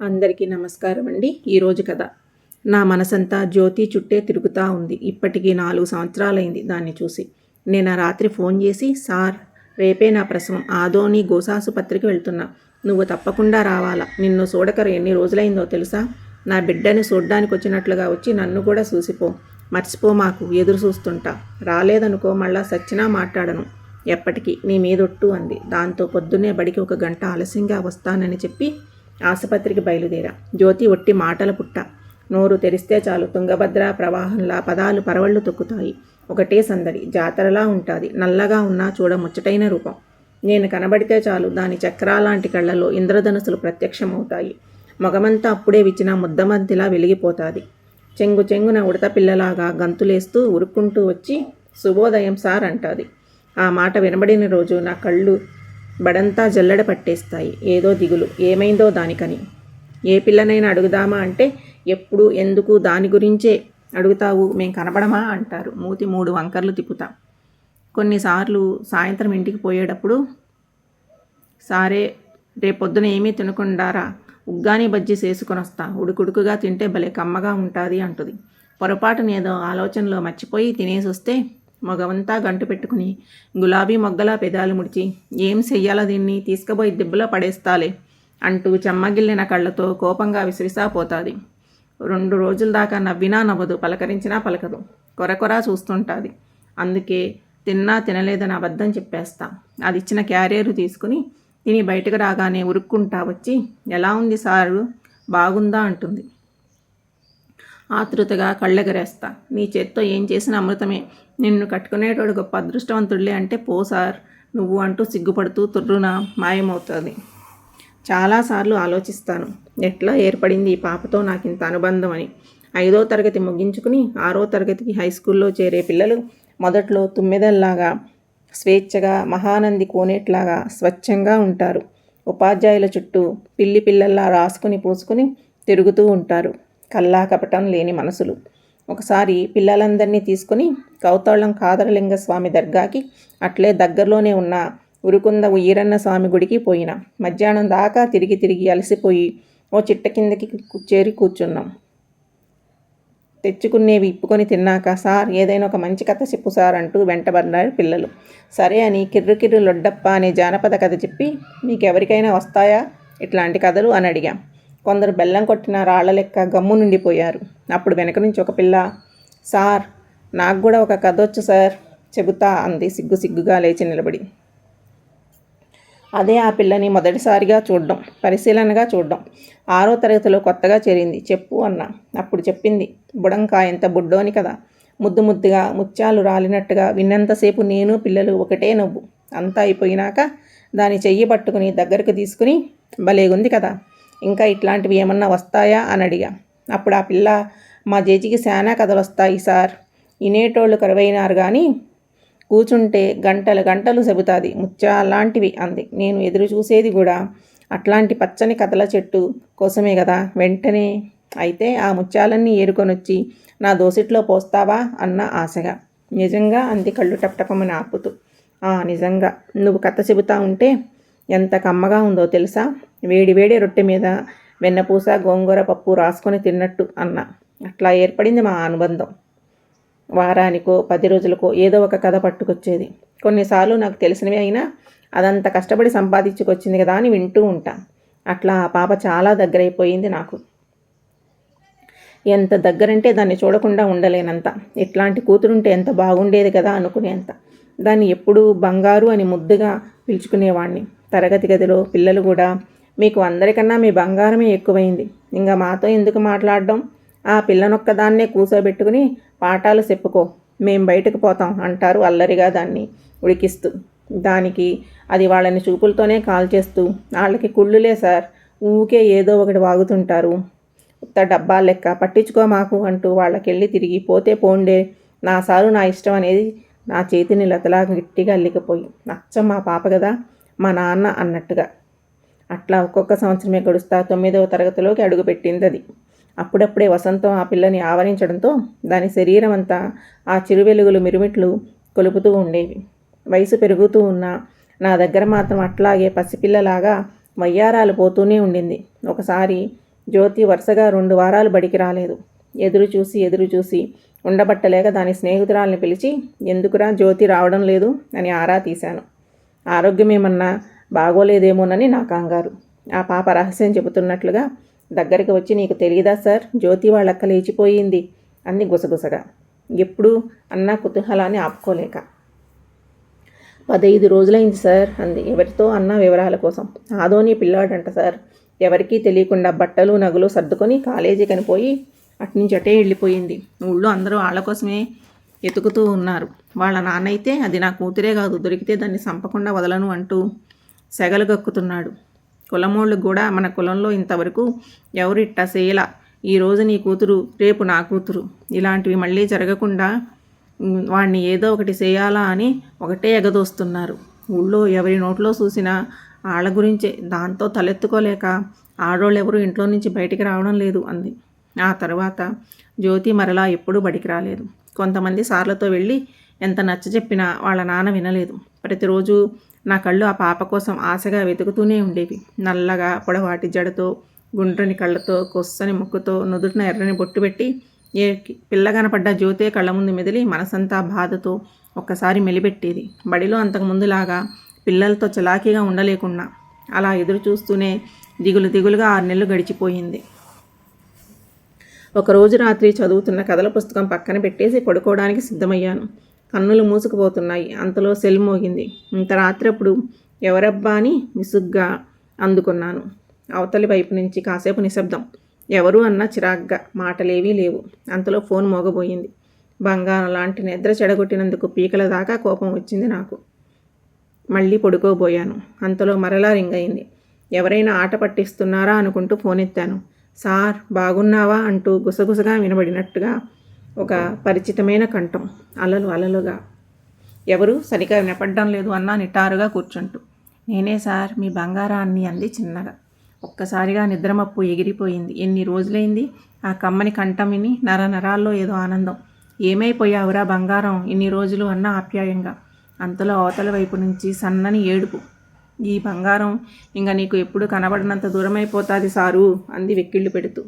అందరికీ నమస్కారం అండి. ఈరోజు కథ. నా మనసంతా జ్యోతి చుట్టే తిరుగుతూ ఉంది. ఇప్పటికీ నాలుగు సంవత్సరాలైంది దాన్ని చూసి. నేను ఆ రాత్రి ఫోన్ చేసి సార్ రేపే నా ప్రసవం. ఆదోని గోసాసుపత్రికి వెళ్తున్నా. నువ్వు తప్పకుండా రావాలా? నిన్ను చూడకరు ఎన్ని రోజులైందో తెలుసా? నా బిడ్డని చూడ్డానికి వచ్చినట్లుగా వచ్చి నన్ను కూడా చూసిపో. మర్చిపో మాకు. ఎదురు చూస్తుంటా. రాలేదనుకో మళ్ళా సచ్చినా మాట్లాడను. ఎప్పటికీ నీ మీదొట్టు అంది. దాంతో పొద్దున్నే బడికి ఒక గంట ఆలస్యంగా వస్తానని చెప్పి ఆసుపత్రికి బయలుదేరా. జ్యోతి ఒట్టి మాటల పుట్ట. నోరు తెరిస్తే చాలు తుంగభద్ర ప్రవాహంలా పదాలు పరవళ్ళు తొక్కుతాయి. ఒకటే సందడి. జాతరలా ఉంటుంది. నల్లగా ఉన్నా చూడ ముచ్చటైన రూపం. నేను కనబడితే చాలు దాని చక్రాలాంటి కళ్ళలో ఇంద్రధనుసులు ప్రత్యక్షమవుతాయి. మగమంతా అప్పుడే విచ్చిన ముద్దమంతిలా వెలిగిపోతుంది. చెంగు చెంగున ఉడత పిల్లలాగా గంతులేస్తూ ఉరుక్కుంటూ వచ్చి శుభోదయం సార్ అంటుంది. ఆ మాట వినబడిన రోజు నా కళ్ళు బడంతా జల్లడ పట్టేస్తాయి. ఏదో దిగులు. ఏమైందో దానికని. ఏ పిల్లనైనా అడుగుదామా అంటే ఎప్పుడు ఎందుకు దాని గురించే అడుగుతావు. మేము కనబడమా? అంటారు. మూతి మూడు వంకర్లు తిప్పుతాం. కొన్నిసార్లు సాయంత్రం ఇంటికి పోయేటప్పుడు సారే రేపొద్దున ఏమీ తినకుండారా? ఉగ్గాని బజ్జీ చేసుకొని వస్తా ఉడుకుడుకుగా తింటే భలే కమ్మగా ఉంటుంది అంటుంది. పొరపాటునేదో ఆలోచనలో మర్చిపోయి తినేసి వస్తే మగవంతా గంటు పెట్టుకుని గులాబీ మొగ్గలా పెదాలు ముడిచి ఏం చెయ్యాలో దీన్ని? తీసుకుపోయి దిబ్బలో పడేస్తాలే అంటూ చెమ్మగిల్లిన కళ్ళతో కోపంగా విసిరిసాపోతుంది. రెండు రోజుల దాకా నవ్వినా నవ్వదు పలకరించినా పలకదు. కొరకొరా చూస్తుంటుంది. అందుకే తిన్నా తినలేదని అబద్ధం చెప్పేస్తా. అది ఇచ్చిన క్యారియర్ తీసుకుని తిని బయటకు రాగానే ఉరుక్కుంటా వచ్చి ఎలా ఉంది సారు? బాగుందా? అంటుంది. ఆతృతగా కళ్ళెగరేస్తా. నీ చేత్తో ఏం చేసిన అమృతమే. నిన్ను కట్టుకునేటోడు గొప్ప అదృష్టవంతుడులే అంటే పో సార్. నువ్వు అంటూ సిగ్గుపడుతూ తుర్రున మాయమవుతుంది. చాలాసార్లు ఆలోచిస్తాను. ఎట్లా ఏర్పడింది ఈ పాపతో నాకు ఇంత అనుబంధం అని ఐదో తరగతి ముగించుకుని ఆరో తరగతికి హై స్కూల్లో చేరే పిల్లలు మొదట్లో తుమ్మెదల్లాగా స్వేచ్ఛగా మహానంది కోనేట్లాగా స్వచ్ఛంగా ఉంటారు. ఉపాధ్యాయుల చుట్టూ పిల్లి పిల్లల్లా రాసుకుని పూసుకుని తిరుగుతూ ఉంటారు. కల్లా కపటం లేని మనసులు. ఒకసారి పిల్లలందరినీ తీసుకుని కౌతళం కాదరలింగ స్వామి దర్గాకి అట్లే దగ్గరలోనే ఉన్న ఉరుకుంద ఈరన్న స్వామి గుడికి పోయిన. మధ్యాహ్నం దాకా తిరిగి తిరిగి అలసిపోయి ఓ చిట్ట కిందకి చేరి కూర్చున్నాం. తెచ్చుకునేవి ఇప్పుకొని తిన్నాక సార్ ఏదైనా ఒక మంచి కథ చెప్పు సార్ అంటూ వెంటబడ్డారు పిల్లలు. సరే అని కిర్రు కిర్రు లొడ్డప్ప అనే జానపద కథ చెప్పి మీకు ఎవరికైనా వస్తాయా? ఇట్లాంటి కథలు అని అడిగాం. కొందరు బెల్లం కొట్టిన రాళ్ళ లెక్క గమ్ము నుండిపోయారు. అప్పుడు వెనక నుంచి ఒక పిల్ల సార్ నాకు కూడా ఒక కథ వచ్చు సార్ చెబుతా అంది సిగ్గు సిగ్గుగా లేచి నిలబడి. అదే ఆ పిల్లని మొదటిసారిగా చూడడం పరిశీలనగా చూడడం. ఆరో తరగతిలో కొత్తగా చేరింది. చెప్పు అన్న అప్పుడు చెప్పింది. బుడంకా ఎంత బుడ్డోని కదా. ముద్దు ముద్దుగా ముత్యాలు రాలినట్టుగా విన్నంతసేపు నేను పిల్లలు ఒకటే నవ్వు. అంతా అయిపోయినాక దాని చెయ్యి పట్టుకుని దగ్గరకు తీసుకుని భలేగుంది కదా. ఇంకా ఇట్లాంటివి ఏమన్నా వస్తాయా? అని అడిగా. అప్పుడు ఆ పిల్ల మా జేజికి శానా కథలు వస్తాయి సార్. ఇనేటోళ్ళు కరువైనారు కానీ కూచుంటే గంటలు గంటలు చెబుతుంది. ముత్యాలాంటివి అంది. నేను ఎదురు చూసేది కూడా అట్లాంటి పచ్చని కథల చెట్టు కోసమే కదా? వెంటనే అయితే ఆ ముత్యాలన్నీ ఏరుకొనొచ్చి నా దోసిట్లో పోస్తావా? అన్న ఆశగా. నిజంగా అంది కళ్ళు టపటపమని ఆపుతూ. నిజంగా. నువ్వు కథ చెబుతా ఉంటే ఎంత కమ్మగా ఉందో తెలుసా? వేడి వేడి రొట్టె మీద వెన్నపూస గోంగూర పప్పు రాసుకొని తిన్నట్టు అన్న. అట్లా ఏర్పడింది మా అనుబంధం. వారానికో పది రోజులకో ఏదో ఒక కథ పట్టుకొచ్చేది. కొన్నిసార్లు నాకు తెలిసినవి అయినా అదంత కష్టపడి సంపాదించుకొచ్చింది కదా అని వింటూ ఉంటా. అట్లా ఆ పాప చాలా దగ్గరైపోయింది నాకు. ఎంత దగ్గరంటే దాన్ని చూడకుండా ఉండలేనంత. ఇట్లాంటి కూతురుంటే ఎంత బాగుండేది కదా అనుకునేంత. దాన్ని ఎప్పుడూ బంగారు అని ముద్దుగా పిలుచుకునేవాడిని తరగతి గదిలో పిల్లలు కూడా మీకు అందరికన్నా మీ బంగారమే ఎక్కువైంది. ఇంకా మాతో ఎందుకు మాట్లాడడం? ఆ పిల్లనొక్కదాన్నే కూసోబెట్టుకుని పాఠాలు చెప్పుకో. మేం బయటకు పోతాం అంటారు అల్లరిగా దాన్ని ఉడికిస్తూ. దానికి అది వాళ్ళని చూపులతోనే కాల్ చేస్తూ వాళ్ళకి కుళ్ళులే సార్ ఊకే ఏదో ఒకటి వాగుతుంటారు. ఉత్త డబ్బా లెక్క పట్టించుకో మాకు అంటూ వాళ్ళకెళ్ళి తిరిగి పోతే పోండే నా సారు నా ఇష్టం అనేది నా చేతిని లతలా గట్టిగా అల్లికపోయి నచ్చం మా పాప కదా. మా నాన్న అన్నట్టుగా. అట్లా ఒక్కొక్క సంవత్సరమే గడుస్తా తొమ్మిదవ తరగతిలోకి అడుగుపెట్టింది అది అప్పుడప్పుడే వసంతం ఆ పిల్లని ఆవరించడంతో దాని శరీరం అంతా ఆ చిరువెలుగులు మిరుమిట్లు కొలుపుతూ ఉండేవి. వయసు పెరుగుతూ ఉన్న నా దగ్గర మాత్రం అట్లాగే పసిపిల్లలాగా వయ్యారాలు పోతూనే ఉండింది. ఒకసారి జ్యోతి వరుసగా రెండు వారాలు బడికి రాలేదు. ఎదురు చూసి ఎదురు చూసి ఉండబట్టలేక దాని స్నేహితురాల్ని పిలిచి ఎందుకురా జ్యోతి రావడం లేదు? అని ఆరా తీశాను. ఆరోగ్యం ఏమన్నా బాగోలేదేమోనని నా కంగారు. ఆ పాప రహస్యం చెబుతున్నట్లుగా దగ్గరికి వచ్చి నీకు తెలియదా సార్? జ్యోతి వాళ్ళక్క లేచిపోయింది అంది గుసగుసగా. ఎప్పుడు అన్న కుతూహలాన్ని ఆపుకోలేక. పదహైదు రోజులైంది సార్ అంది. ఎవరితో అన్న వివరాల కోసం. ఆదోని పిల్లాడంట సార్. ఎవరికీ తెలియకుండా బట్టలు నగలు సర్దుకొని కాలేజీ కనిపోయి అట్నుంచి అటే వెళ్ళిపోయింది. ఊళ్ళో అందరూ వాళ్ళ కోసమే ఎతుకుతూ ఉన్నారు. వాళ్ళ నాన్న అయితే అది నా కూతురే కాదు దొరికితే దాన్ని చంపకుండా వదలను అంటూ సెగలు గక్కుతున్నాడు కులమోళ్ళు కూడా మన కులంలో ఇంతవరకు ఎవరిట్టా ఇట్టా చేయలా ఈరోజు నీ కూతురు రేపు నా కూతురు ఇలాంటివి మళ్ళీ జరగకుండా వాడిని వాణ్ణి ఏదో ఒకటి చేయాలా అని ఒకటే ఎగదోస్తున్నారు. ఊళ్ళో ఎవరి నోట్లో చూసినా వాళ్ళ గురించే దాంతో తలెత్తుకోలేక ఆడోళ్ళు ఎవరు ఇంట్లో నుంచి బయటికి రావడం లేదు అంది. ఆ తర్వాత జ్యోతి మరలా ఎప్పుడూ బడికి రాలేదు. కొంతమంది సార్లతో వెళ్ళి ఎంత నచ్చ చెప్పినా వాళ్ళ నాన్న వినలేదు. ప్రతిరోజు నా కళ్ళు ఆ పాప కోసం ఆశగా వెతుకుతూనే ఉండేవి. నల్లగా పొడవాటి జడతో గుండ్రని కళ్ళతో కొస్సని ముక్కుతో నుదుటిన ఎర్రని బొట్టు పెట్టి ఏ పిల్ల కనపడ్డ జ్యోతే కళ్ళ ముందు మెదిలి మనసంతా బాధతో ఒక్కసారి మెలిపెట్టేది. బడిలో అంతకుముందులాగా పిల్లలతో చలాకీగా ఉండలేకున్నా. అలా ఎదురు చూస్తూనే దిగులు దిగులుగా ఆరు నెలలు గడిచిపోయింది. ఒకరోజు రాత్రి చదువుతున్న కథల పుస్తకం పక్కన పెట్టేసి పడుకోవడానికి సిద్ధమయ్యాను. కన్నులు మూసుకుపోతున్నాయి. అంతలో సెల్ మోగింది. ఇంత రాత్రప్పుడు ఎవరబ్బా అని విసుగ్గా అందుకున్నాను. అవతలి వైపు నుంచి కాసేపు నిశ్శబ్దం. ఎవరు అన్న చిరాగ్గా మాటలేవీ లేవు. అంతలో ఫోన్ మోగబోయింది. బంగారం లాంటి నిద్ర చెడగొట్టినందుకు పీకల దాకా కోపం వచ్చింది నాకు. మళ్ళీ పడుకోబోయాను. అంతలో మరలా రింగ్ అయింది ఎవరైనా ఆట పట్టిస్తున్నారా అనుకుంటూ ఫోన్ ఎత్తాను సార్ బాగున్నావా? అంటూ గుసగుసగా వినబడినట్టుగా ఒక పరిచితమైన కంఠం అలలు అలలుగా. ఎవరు? సరిగా వినపడడం లేదు అన్నా నిటారుగా కూర్చుంటూ. నేనే సార్ మీ బంగారాన్ని అంది చిన్నగా. ఒక్కసారిగా నిద్రమప్పు ఎగిరిపోయింది. ఎన్ని రోజులైంది? ఆ కమ్మని కంఠం విని నర నరాల్లో ఏదో ఆనందం. ఏమైపోయావురా బంగారం? ఇన్ని రోజులు అన్న ఆప్యాయంగా. అంతలో అవతల వైపు నుంచి సన్నని ఏడుపు. ఈ బంగారం ఇంకా నీకు ఎప్పుడు కనబడినంత దూరమైపోతుంది సారు అంది వెక్కిళ్ళు పెడుతూ.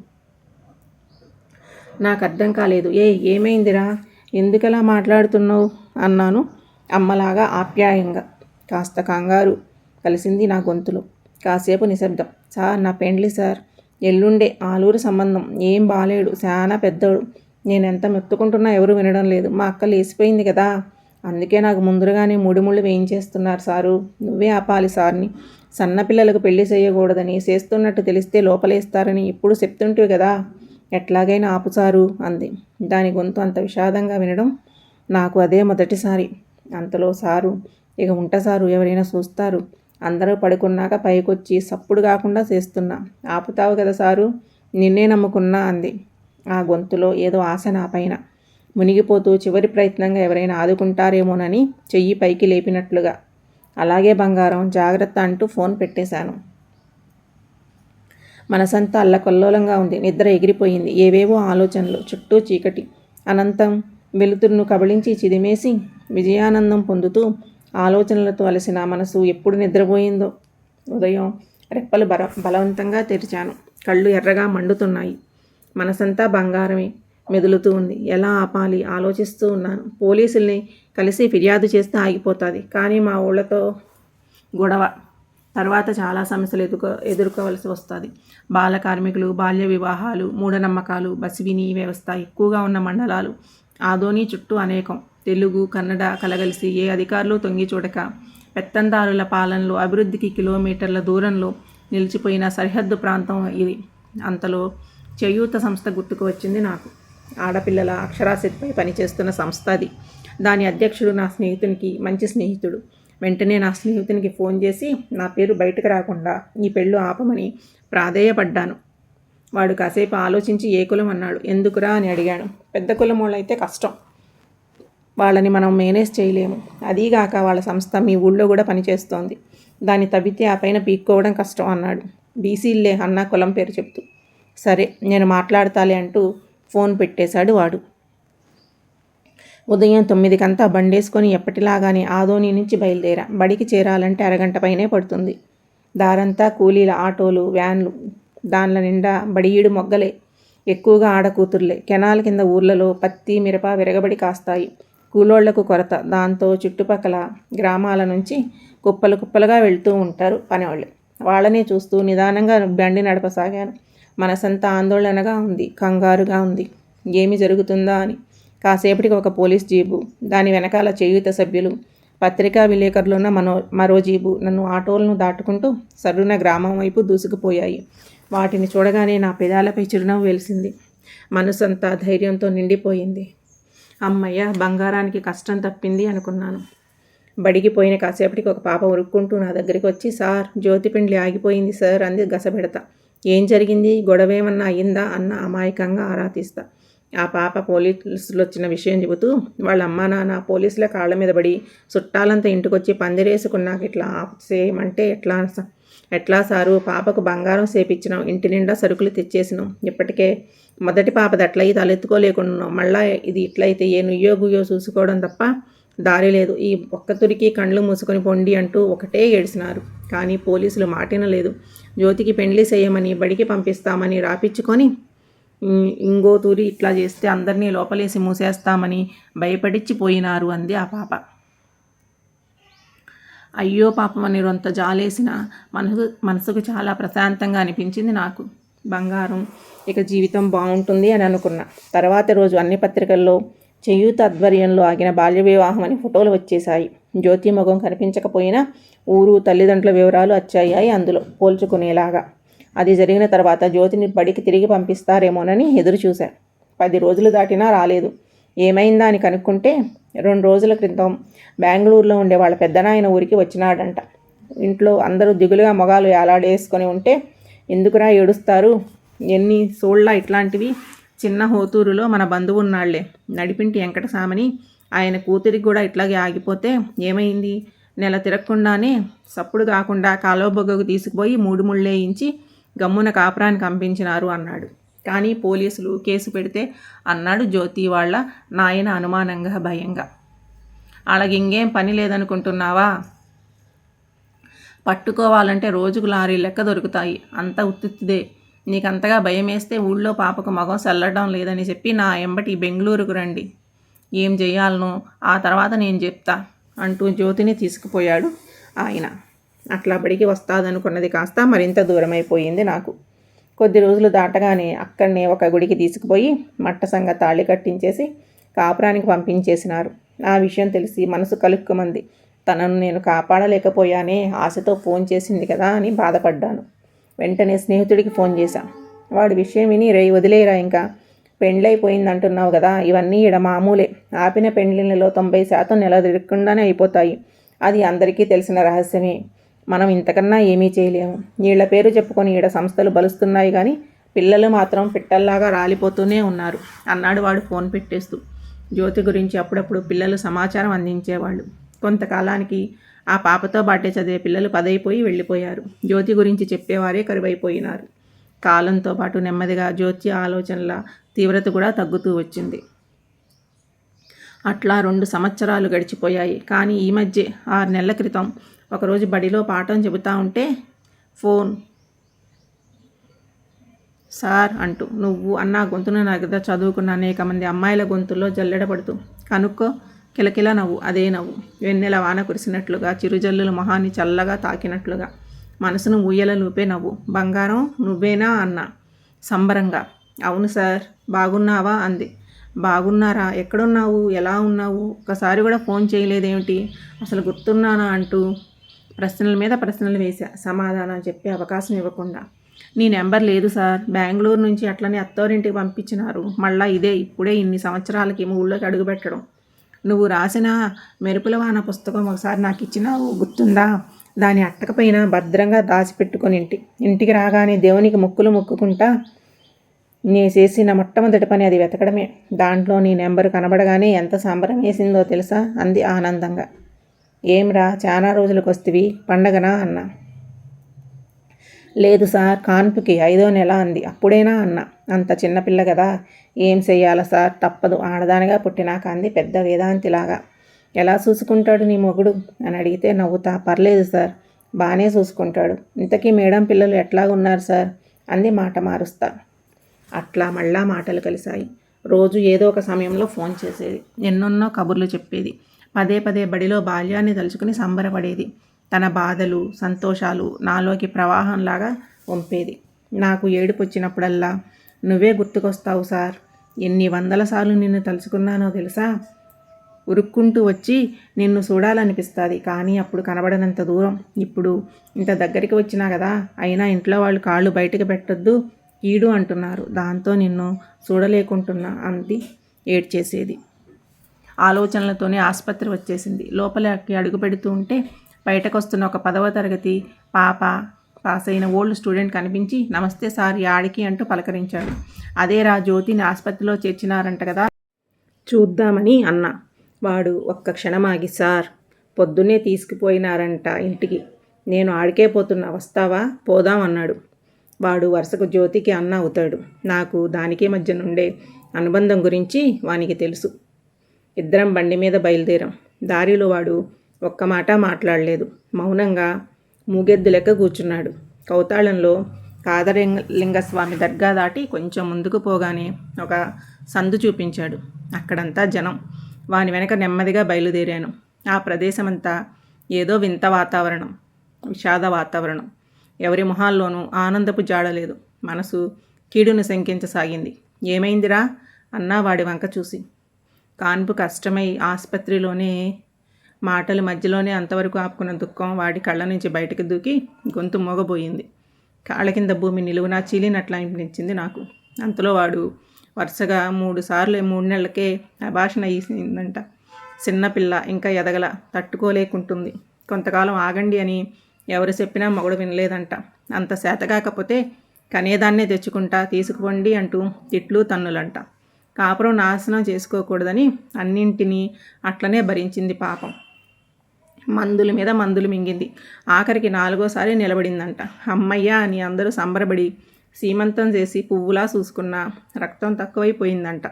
నాకు అర్థం కాలేదు. ఏ ఏమైందిరా? ఎందుకలా మాట్లాడుతున్నావు? అన్నాను అమ్మలాగా ఆప్యాయంగా. కాస్త కంగారు కలిసింది నా గొంతులో. కాసేపు నిశ్శబ్దం. సార్ నా పెండ్లి సార్. ఎల్లుండే ఆలూరు సంబంధం. ఏం బాలేడు. చాలా పెద్దోడు. నేను ఎంత మెత్తుకుంటున్నా ఎవరు వినడం లేదు. మా అక్క లేచిపోయింది కదా. అందుకే నాకు ముందుగానే మూడు ముళ్ళు వేయించేస్తున్నారు సారు. నువ్వే ఆపాలి సార్ని. సన్నపిల్లలకు పెళ్ళి చేయకూడదని చేస్తున్నట్టు తెలిస్తే లోపలేస్తారని ఇప్పుడు చెప్తుంటే కదా. ఎట్లాగైనా ఆపుసారు అంది. దాని గొంతు అంత విషాదంగా వినడం నాకు అదే మొదటిసారి. అంతలో సారు ఇక ఉంట సారు ఎవరైనా చూస్తారు. అందరూ పడుకున్నాక పైకొచ్చి సప్పుడు కాకుండా చేస్తున్నా. ఆపుతావు కదా సారు. నిన్నే నమ్ముకున్నా అంది. ఆ గొంతులో ఏదో ఆశ నా పైన. మునిగిపోతూ చివరి ప్రయత్నంగా ఎవరైనా ఆదుకుంటారేమోనని చెయ్యి పైకి లేపినట్లుగా. అలాగే బంగారం జాగ్రత్త అంటూ ఫోన్ పెట్టేశాను. మనసంతా అల్లకల్లోలంగా ఉంది. నిద్ర ఎగిరిపోయింది. ఏవేవో ఆలోచనలు. చుట్టూ చీకటి. అనంతం వెలుతురును కబళించి చిదిమేసి విజయానందం పొందుతూ ఆలోచనలతో అలసిన మనసు ఎప్పుడు నిద్రపోయిందో? ఉదయం రెప్పలు బల బలవంతంగా తెరిచాను. కళ్ళు ఎర్రగా మండుతున్నాయి. మనసంతా బంగారమే. మెదులుతూ ఉంది. ఎలా ఆపాలి? ఆలోచిస్తూ ఉన్నాను. పోలీసుల్ని కలిసి ఫిర్యాదు చేస్తే ఆగిపోతుంది. కానీ మా ఊళ్ళతో గొడవ. తర్వాత చాలా సమస్యలు ఎదుర్కో ఎదుర్కోవలసి వస్తుంది. బాల కార్మికులు బాల్య వివాహాలు మూఢనమ్మకాలు బసివిని వ్యవస్థ ఎక్కువగా ఉన్న మండలాలు. ఆదోని చుట్టూ అనేకం. తెలుగు కన్నడ కలగలిసి ఏ అధికారులు తొంగి చూడక పెత్తందారుల పాలనలో అభివృద్ధికి కిలోమీటర్ల దూరంలో నిలిచిపోయిన సరిహద్దు ప్రాంతం ఇది. అంతలో చేయూత సంస్థ గుర్తుకు వచ్చింది నాకు. ఆడపిల్లల అక్షరాస్యతపై పనిచేస్తున్న సంస్థ అది. దాని అధ్యక్షుడు నా స్నేహితునికి మంచి స్నేహితుడు. వెంటనే నా స్నేహితునికి ఫోన్ చేసి నా పేరు బయటకు రాకుండా ఈ పెళ్ళు ఆపమని ప్రాధేయపడ్డాను. వాడు కాసేపు ఆలోచించి ఏ కులం అన్నాడు. ఎందుకురా అని అడిగాను. పెద్ద కులం వాళ్ళైతే కష్టం. వాళ్ళని మనం మేనేజ్ చేయలేము. అదీగాక వాళ్ళ సంస్థ మీ ఊళ్ళో కూడా పనిచేస్తోంది. దాన్ని తవ్వితే ఆ పైన పీక్కోవడం కష్టం అన్నాడు. బీసీలే అన్న కులం పేరు చెప్తూ. సరే నేను మాట్లాడతాలే అంటూ ఫోన్ పెట్టేశాడు వాడు. ఉదయం తొమ్మిదికంతా బండేసుకొని ఎప్పటిలాగానే ఆదోని నుంచి బయలుదేరా. బడికి చేరాలంటే అరగంట పైనే పడుతుంది. దారంతా కూలీల ఆటోలు వ్యాన్లు దానిల నిండా బడియీడు మొగ్గలే. ఎక్కువగా ఆడకూతుర్లే. కెనాల్ కింద ఊర్లలో పత్తి మిరప విరగబడి కాస్తాయి. కూలోళ్ళకు కొరత. దాంతో చుట్టుపక్కల గ్రామాల నుంచి కుప్పలు కుప్పలుగా వెళ్తూ ఉంటారు పనివాళ్ళు వాళ్ళనే చూస్తూ నిదానంగా బండి నడపసాగాను. మనసంతా ఆందోళనగా ఉంది కంగారుగా ఉంది. ఏమి జరుగుతుందా అని. కాసేపటికి ఒక పోలీస్ జీబు దాని వెనకాల చేయుత సభ్యులు పత్రికా విలేకరులున్న మనో మరో జీబు నన్ను ఆటోలను దాటుకుంటూ సరున గ్రామం వైపు దూసుకుపోయాయి. వాటిని చూడగానే నా పెదాలపై చిరునవ్వు వెలిసింది. మనసంతా ధైర్యంతో నిండిపోయింది. అమ్మయ్య బంగారానికి కష్టం తప్పింది అనుకున్నాను. బడికి పోయిన కాసేపటికి ఒక పాప ఉరుక్కుంటూ నా దగ్గరికి వచ్చి సార్ జ్యోతిపిండ్లి ఆగిపోయింది సార్ అంది గసబెడత ఏం జరిగింది? గొడవేమన్నా అయిందా అన్న అమాయకంగా ఆరా తీస్తా. ఆ పాప పోలీసులు వచ్చిన విషయం చెబుతూ వాళ్ళ అమ్మా నాన్న పోలీసుల కాళ్ళ మీద పడి చుట్టాలంతా ఇంటికొచ్చి పందిరేసుకున్నాక ఇట్లా చేయమంటే ఎట్లా ఎట్లా సారు? పాపకు బంగారం సేపించినాం ఇంటి నిండా సరుకులు తెచ్చేసినాం. ఇప్పటికే మొదటి పాపది అట్లయితే తలెత్తుకోలేకున్నాం. మళ్ళా ఇది ఇట్లయితే ఏ నుయ్యో గుయ్యో చూసుకోవడం తప్ప దారి లేదు. ఈ ఒక్కతురికి కండ్లు మూసుకొని పొండి అంటూ ఒకటే ఏడిసినారు కానీ పోలీసులు మాటినలేదు. జ్యోతికి పెండ్లి చేయమని బడికి పంపిస్తామని రాపిచ్చుకొని ఇంగో తూరి ఇట్లా చేస్తే అందరినీ లోపలేసి మూసేస్తామని భయపడిచ్చిపోయినారు అంది ఆ పాప. అయ్యో పాపం అని రొంత జాలేసిన మనసు మనసుకు చాలా ప్రశాంతంగా అనిపించింది నాకు. బంగారం ఇక జీవితం బాగుంటుంది అని అనుకున్నా. తర్వాత రోజు అన్ని పత్రికల్లో చేయూత ఆధ్వర్యంలో ఆగిన బాల్య వివాహం అని ఫోటోలు వచ్చేశాయి. జ్యోతి ముఖం కనిపించకపోయినా ఊరు తల్లిదండ్రుల వివరాలు వచ్చాయి అందులో పోల్చుకునేలాగా. అది జరిగిన తర్వాత జ్యోతిని బడికి తిరిగి పంపిస్తారేమోనని ఎదురు చూశా. పది రోజులు దాటినా రాలేదు. ఏమైందా అని కనుక్కుంటే రెండు రోజుల క్రితం బెంగళూరులో ఉండే వాళ్ళ పెద్దనాయన ఊరికి వచ్చినాడంట. ఇంట్లో అందరూ దిగులుగా మొగాలు ఏలాడేసుకొని ఉంటే ఎందుకురా ఏడుస్తారు? ఎన్ని సోళ్ళ ఇట్లాంటివి? చిన్న హోతూరులో మన బంధువున్నాళ్ళే. నడిపింటి వెంకటసామని ఆయన కూతురికి కూడా ఇట్లాగే ఆగిపోతే ఏమైంది? నెల తిరగకుండానే సప్పుడు కాకుండా కాలువ బొగ్గకు తీసుకుపోయి మూడు ముళ్ళేయించి గమ్మున కాపురానికి పంపించినారు అన్నాడు. కానీ పోలీసులు కేసు పెడితే అన్నాడు జ్యోతి వాళ్ళ నాయన అనుమానంగా భయంగా. అలాగ ఇంకేం పని లేదనుకుంటున్నావా? పట్టుకోవాలంటే రోజుకు లారీ లెక్క దొరుకుతాయి. అంత ఉత్తుత్తిదే. నీకంతగా భయం వేస్తే ఊళ్ళో పాపకు మగం చల్లడం లేదని చెప్పి నా ఎంబటి బెంగళూరుకు రండి. ఏం చేయాలనో ఆ తర్వాత నేను చెప్తా అంటూ జ్యోతిని తీసుకుపోయాడు ఆయన. అట్లా బడికి వస్తాదనుకున్నది కాస్త మరింత దూరమైపోయింది నాకు. కొద్ది రోజులు దాటగానే అక్కడనే ఒక గుడికి తీసుకుపోయి మట్టసంగ తాళి కట్టించేసి కాపురానికి పంపించేసినారు. ఆ విషయం తెలిసి మనసు కలుక్కుమంది. తనను నేను కాపాడలేకపోయానే ఆశతో ఫోన్ చేసింది కదా అని బాధపడ్డాను. వెంటనే స్నేహితుడికి ఫోన్ చేశా. వాడి విషయం విని రే వదిలేరా ఇంకా. పెండ్లైపోయింది అంటున్నావు కదా ఇవన్నీ ఇడ మామూలే. ఆపిన పెండ్లిళ్ళలో తొంభై శాతం నెల అయిపోతాయి. అది అందరికీ తెలిసిన రహస్యమే. మనం ఇంతకన్నా ఏమీ చేయలేము. వీళ్ళ పేరు చెప్పుకొని ఈడ సంస్థలు బలుస్తున్నాయి కానీ పిల్లలు మాత్రం పిట్టల్లాగా రాలిపోతూనే ఉన్నారు అన్నాడు వాడు ఫోన్ పెట్టేస్తూ. జ్యోతి గురించి అప్పుడప్పుడు పిల్లలు సమాచారం అందించేవాళ్ళు. కొంతకాలానికి ఆ పాపతో బాటే చదివే పిల్లలు పదైపోయి వెళ్ళిపోయారు. జ్యోతి గురించి చెప్పేవారే కరువైపోయినారు. కాలంతో పాటు నెమ్మదిగా జ్యోతి ఆలోచనల తీవ్రత కూడా తగ్గుతూ వచ్చింది. అట్లా రెండు సంవత్సరాలు గడిచిపోయాయి. కానీ ఈ మధ్య ఆరు నెలల క్రితం ఒకరోజు బడిలో పాఠం చెబుతా ఉంటే ఫోన్ సార్ అంటూ నువ్వు అన్న గొంతున నగద చదువుకున్న అనేక మంది అమ్మాయిల గొంతుల్లో జల్లెడపడుతూ కనుక్కో కిలకిల నవ్వు అదే నవ్వు. వెన్నెల వాన కురిసినట్లుగా చిరుజల్లుల మొహాన్ని చల్లగా తాకినట్లుగా. మనసును ఊయల లూపే నవ్వు. బంగారం నువ్వేనా అన్న? సంబరంగా. అవును సార్ బాగున్నావా అంది. బాగున్నారా? ఎక్కడున్నావు? ఎలా ఉన్నావు? ఒకసారి కూడా ఫోన్ చేయలేదేమిటి? అసలు గుర్తున్నానా అంటూ ప్రశ్నల మీద ప్రశ్నలు వేశా. సమాధానం చెప్పే అవకాశం ఇవ్వకుండా. నీ నెంబర్ లేదు సార్. బెంగళూరు నుంచి అట్లనే అత్తోరింటికి పంపించినారు. మళ్ళీ ఇదే ఇప్పుడే ఇన్ని సంవత్సరాలకి ఊళ్ళోకి అడుగుపెట్టడం. నువ్వు రాసిన మెరుపుల వాన పుస్తకం ఒకసారి నాకు ఇచ్చినావు గుర్తుందా? దాని అట్టకపైన భద్రంగా దాచిపెట్టుకొని ఇంటి ఇంటికి రాగానే దేవునికి ముక్కులు మొక్కుకుంటా నే చేసిన మొట్టమొదటి పని అది వెతకడమే. దాంట్లో నీ నెంబర్ కనబడగానే ఎంత సంబరం వేసిందో తెలుసా? అంది ఆనందంగా. ఏమ్రా చాలా రోజులకు వస్తేవి పండగనా? అన్నా. లేదు సార్ కాన్పుకి ఐదో నెల అంది. అప్పుడేనా అన్న. అంత చిన్నపిల్ల కదా ఏం చెయ్యాలా సార్? తప్పదు. ఆడదానిగా పుట్టినాక అంది పెద్ద వేదాంతిలాగా. ఎలా చూసుకుంటాడు నీ మొగుడు? అని అడిగితే నవ్వుతా. పర్లేదు సార్ బాగానే చూసుకుంటాడు. ఇంతకీ మేడం పిల్లలు ఎట్లా ఉన్నారు సార్? అంది మాట మారుస్తా. అట్లా మళ్ళా మాటలు కలిశాయి. రోజు ఏదో ఒక సమయంలో ఫోన్ చేసేది. ఎన్నెన్నో కబుర్లు చెప్పేది. పదే పదే బడిలో బాల్యాన్ని తలుచుకుని సంబరపడేది. తన బాధలు సంతోషాలు నాలోకి ప్రవాహంలాగా వంపేది. నాకు ఏడుపు వచ్చినప్పుడల్లా నువ్వే గుర్తుకొస్తావు సార్. ఎన్ని వందల సార్లు నిన్ను తలుచుకున్నానో తెలుసా? ఉరుక్కుంటూ వచ్చి నిన్ను చూడాలనిపిస్తుంది. కానీ అప్పుడు కనబడనంత దూరం. ఇప్పుడు ఇంత దగ్గరికి వచ్చినా కదా అయినా ఇంట్లో వాళ్ళు కాళ్ళు బయటకు పెట్టొద్దు. ఈడు అంటున్నారు. దాంతో నిన్ను చూడలేకుంటున్నా అంది ఏడ్చేసేది. ఆలోచనలతోనే ఆసుపత్రి వచ్చేసింది. లోపలికి అడుగు పెడుతూ ఉంటే బయటకు వస్తున్న ఒక పదవ తరగతి పాప పాస్ అయిన ఓల్డ్ స్టూడెంట్ కనిపించి నమస్తే సార్ యాడికి అంటూ పలకరించాడు. అదేరా జ్యోతిని ఆసుపత్రిలో చేర్చినారంట కదా. చూద్దామని అన్న. వాడు ఒక్క క్షణమాగి సార్ పొద్దున్నే తీసుకుపోయినారంట ఇంటికి. నేను ఆడికే పోతున్నా వస్తావా? పోదాం అన్నాడు. వాడు వరుసకు జ్యోతికి అన్న అవుతాడు. నాకు దానికే మధ్య నుండే అనుబంధం గురించి వానికి తెలుసు. ఇద్దరం బండి మీద బయలుదేరాం. దారిలో వాడు ఒక్క మాట మాట్లాడలేదు. మౌనంగా మూగెద్దు లెక్క కూర్చున్నాడు. కౌతాళంలో కాదలింగస్వామి దర్గా దాటి కొంచెం ముందుకు పోగానే ఒక సందు చూపించాడు. అక్కడంతా జనం. వాని వెనక నెమ్మదిగా బయలుదేరాను. ఆ ప్రదేశమంతా ఏదో వింత వాతావరణం. విషాద వాతావరణం. ఎవరి మొహాల్లోనూ ఆనందపు జాడలేదు మనసు కీడును శంకించసాగింది. ఏమైందిరా? అన్నా వాడి వంక చూసి. కాన్పు కష్టమై ఆసుపత్రిలోనే మాటలు మధ్యలోనే అంతవరకు ఆపుకున్న దుఃఖం వాడి కళ్ళ నుంచి బయటకు దూకి గొంతు మోగబోయింది. కాళ్ళ కింద భూమి నిలువునా చీలినట్లు అనిపించింది నాకు. అంతలో వాడు వరుసగా మూడు సార్లు మూడు నెలలకే అభాషణ అయ్యిందంట. చిన్నపిల్ల ఇంకా ఎదగల తట్టుకోలేకుంటుంది. కొంతకాలం ఆగండి అని ఎవరు చెప్పినా మగుడు వినలేదంట. అంత శాతకాకపోతే కనేదాన్నే తెచ్చుకుంటా తీసుకుపోండి అంటూ తిట్లు తన్నులంట. కాపురం నాశనం చేసుకోకూడదని అన్నింటినీ అట్లనే భరించింది పాపం. మందుల మీద మందులు మింగింది. ఆఖరికి నాలుగోసారి నిలబడిందంట. అమ్మయ్య అని అందరూ సంబరపడి సీమంతం చేసి పువ్వులా చూసుకున్న రక్తం తక్కువైపోయిందంట.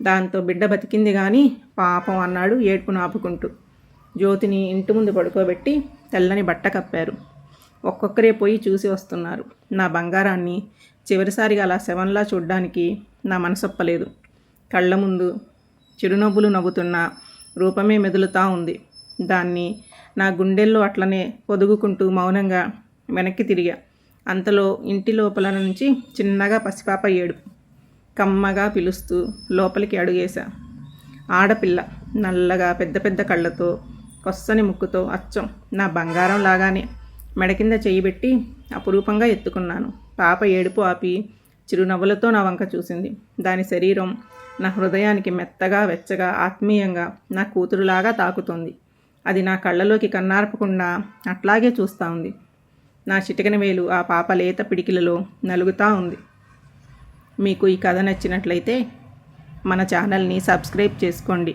దాంతో బిడ్డ బతికింది కానీ పాపం అన్నాడు ఏడ్పును ఆపుకుంటూ. జ్యోతిని ఇంటి ముందు పడుకోబెట్టి తెల్లని బట్ట కప్పారు. ఒక్కొక్కరే పోయి చూసి వస్తున్నారు. నా బంగారాన్ని చివరిసారిగా అలా శవంలా చూడ్డానికి నా మనసొప్పలేదు. కళ్ళ ముందు చిరునవ్వులు నవ్వుతున్న రూపమే మెదులుతా ఉంది. దాన్ని నా గుండెల్లో అట్లనే పొదుగుకుంటూ మౌనంగా వెనక్కి తిరిగా. అంతలో ఇంటి లోపల నుంచి చిన్నగా పసిపాప ఏడు కమ్మగా పిలుస్తూ లోపలికి అడుగేశా. ఆడపిల్ల నల్లగా పెద్ద పెద్ద కళ్ళతో కొస్సని ముక్కుతో అచ్చం నా బంగారం లాగానే మెడ కింద చేయిబెట్టి అపురూపంగా ఎత్తుకున్నాను. పాప ఏడుపు ఆపి చిరునవ్వులతో నా వంక చూసింది. దాని శరీరం నా హృదయానికి మెత్తగా వెచ్చగా ఆత్మీయంగా నా కూతురులాగా తాకుతుంది. అది నా కళ్ళలోకి కన్నార్పకుండా అట్లాగే చూస్తూ ఉంది. నా చిటికన వేలు ఆ పాప లేత పిడికిలలో నలుగుతూ ఉంది. మీకు ఈ కథ నచ్చినట్లయితే మన ఛానల్ని సబ్స్క్రైబ్ చేసుకోండి.